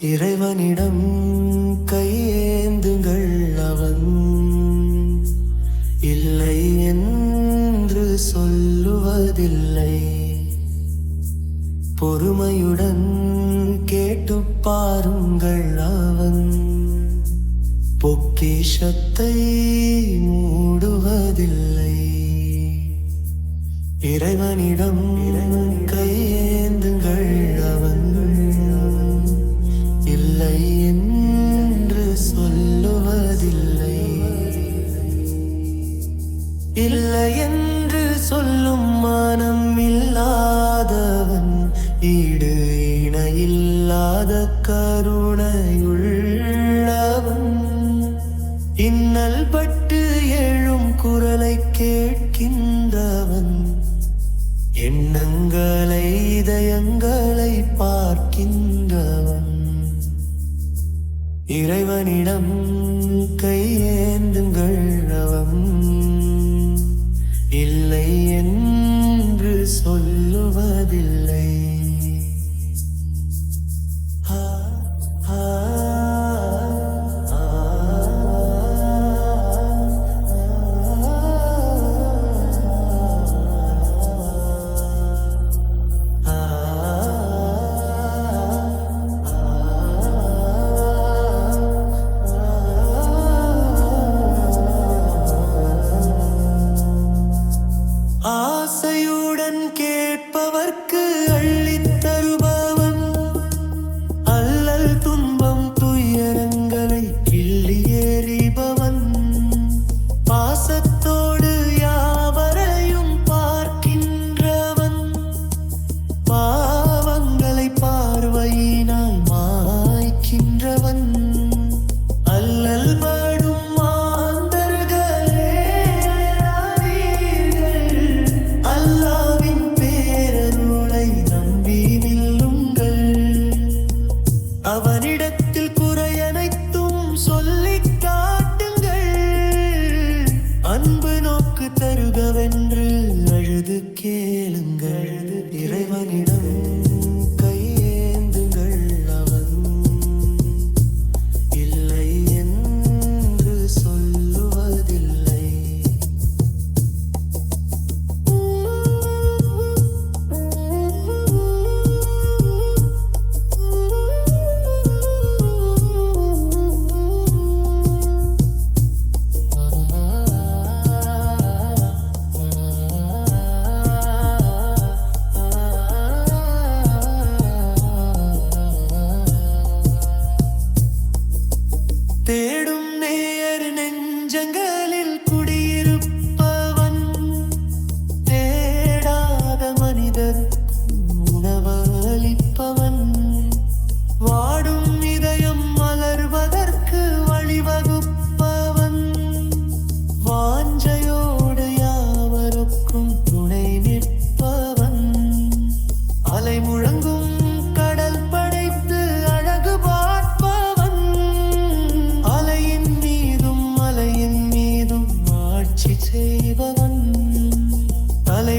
இறைவனிடம் கையேந்துங்கள் அவன். இல்லை என்று சொல்லுவதில்லை. பொறுமையுடன் கேட்டு பாருங்கள் அவன். பொக்கிஷத்தை இல்லை என்று சொல்லும் மனம் இல்லாதவன் ஈடு இணையில்லாத கருணையுள்ளவன். இன்னல் பட்டு எழும் குரலை கேட்கின்றவன் எண்ணங்களை இதயங்களை பார்க்கின்றவன். இறைவனிடம் கையேந்துங்கள். சொல்லுவதில்லை மாய்க்கின்றவன் அல்லல் படும் மாந்தர்களே அல்லாவின் பேரருளை நம்பி நில்லுங்கள். அவனிடத்தில் செய்பவன் தலை